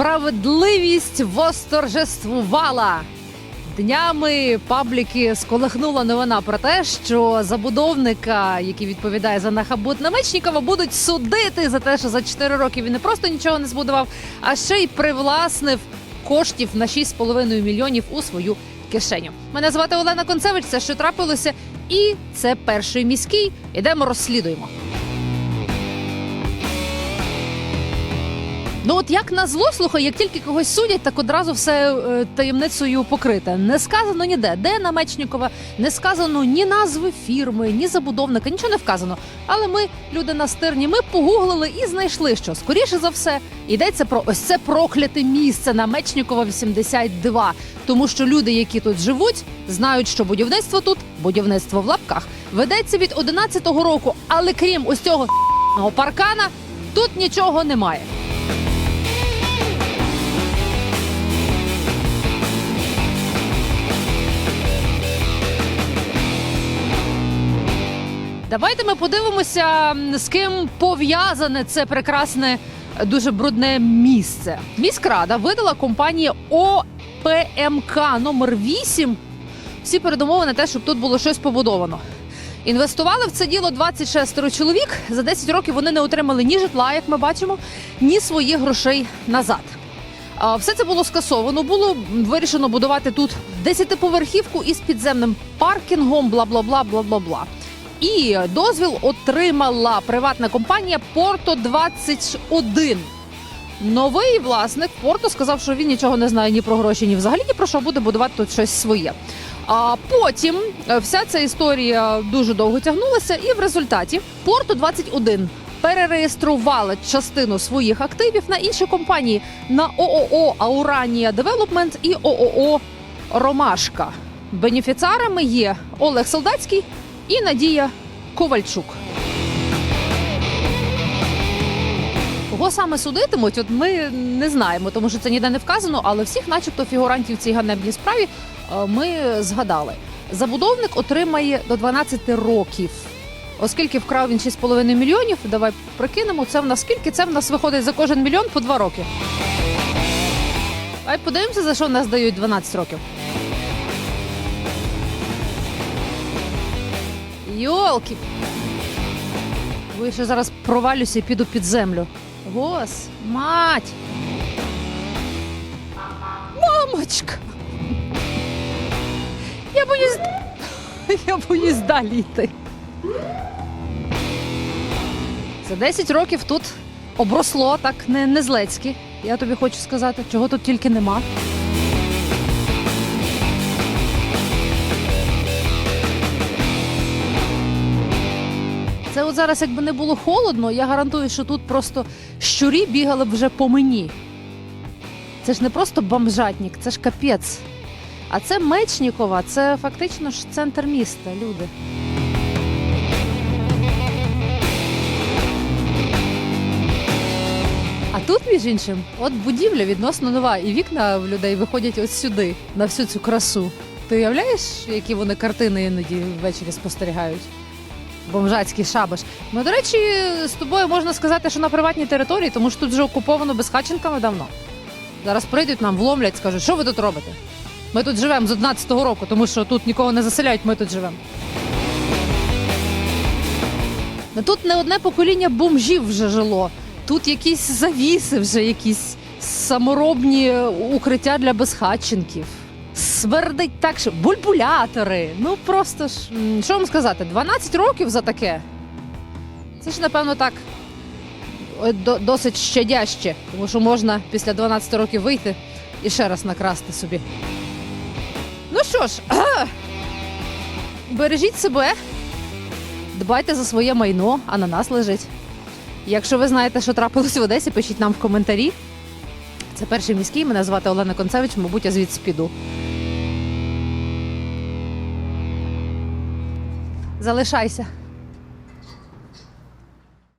Справедливість восторжествувала. Днями пабліки сколихнула новина про те, що забудовника, який відповідає за нахабут Намечнікова, будуть судити за те, що за 4 роки він не просто нічого не збудував, а ще й привласнив коштів на 6,5 мільйонів у свою кишеню. Мене звати Олена Концевич. Це що трапилося, і це перший міський. Ідемо розслідуємо. Ну от як на зло, слухай, як тільки когось судять, так одразу все е, таємницею покрите. Не сказано ніде, де Намечнікова, не сказано ні назви фірми, ні забудовника, нічого не вказано. Але ми, люди настирні, ми погуглили і знайшли, що скоріше за все йдеться про ось це прокляте місце Намечнікова 82. Тому що люди, які тут живуть, знають, що будівництво тут, будівництво в лапках, ведеться від 11-го року. Але крім ось цього паркана, тут нічого немає. Давайте ми подивимося, з ким пов'язане це прекрасне, е, дуже брудне місце. Міськрада видала компанії ОПМК номер 8 всі передумови на те, щоб тут було щось побудовано. Інвестували в це діло 26 чоловік. За 10 років вони не отримали ні житла, як ми бачимо, ні своїх грошей назад. Все це було скасовано. Було вирішено будувати тут десятиповерхівку із підземним паркінгом, бла бла бла бла бла бла. І дозвіл отримала приватна компанія Порто 21 Новий власник Порто сказав, що він нічого не знає ні про гроші, ні взагалі ні про що буде будувати тут щось своє. А потім е, вся ця історія дуже довго тягнулася, і в результаті Порто 21 перереєстрували частину своїх активів на інші компанії на ООО Ауранія Девелопмент і ООО Ромашка. Бенефіціарами є Олег Солдатський і Надія Ковальчук. Кого саме судитимуть, от ми не знаємо, тому що це ніде не вказано, але всіх, начебто, фігурантів цій ганебній справі е, ми згадали. Забудовник отримає до 12 років. Оскільки вкрав він 6,5 мільйонів, давай прикинемо, це в нас скільки? Це в нас виходить за кожен мільйон по 2 роки. Давай подивимося, за що в нас дають 12 років. Йолки. Я ще зараз провалюся і піду під землю. Гос, мать. Мамочка. Я боюсь. Я боюсь далі йти. За 10 років тут обросло так не, не злецьки. Я тобі хочу сказати, чого тут тільки нема. Це от зараз, якби не було холодно, я гарантую, що тут просто щурі бігали б вже по мені. Це ж не просто бомжатник, це ж капець. А це Мечнікова, це фактично ж центр міста, люди. А тут, між іншим, от будівля відносно нова, і вікна в людей виходять от сюди, на всю цю красу. Ти уявляєш, які вони картини іноді ввечері спостерігають? Бомжацький шабаш. Ну, до речі, з тобою можна сказати, що на приватній території, тому що тут вже окуповано безхатченками давно. Зараз прийдуть нам, вломлять, скажуть, що ви тут робите? Ми тут живемо з 11-го року, тому що тут нікого не заселяють, ми тут живемо. Ну, Тут не одне покоління бомжів вже жило. Тут якісь завіси, вже якісь саморобні укриття для безхатченків. Свердить так, що бульбулятори. Ну просто ж, що вам сказати, 12 років за таке. Це ж, напевно, так е, досить щадяще, тому що можна після 12 років вийти і ще раз накрасти собі. Ну що ж, бережіть себе, дбайте за своє майно, а на нас лежить. Якщо ви знаєте, що трапилось в Одесі, пишіть нам в коментарі. Це перший міський. Мене звати Олена Концевич. Мабуть, я звідси піду. Залишайся.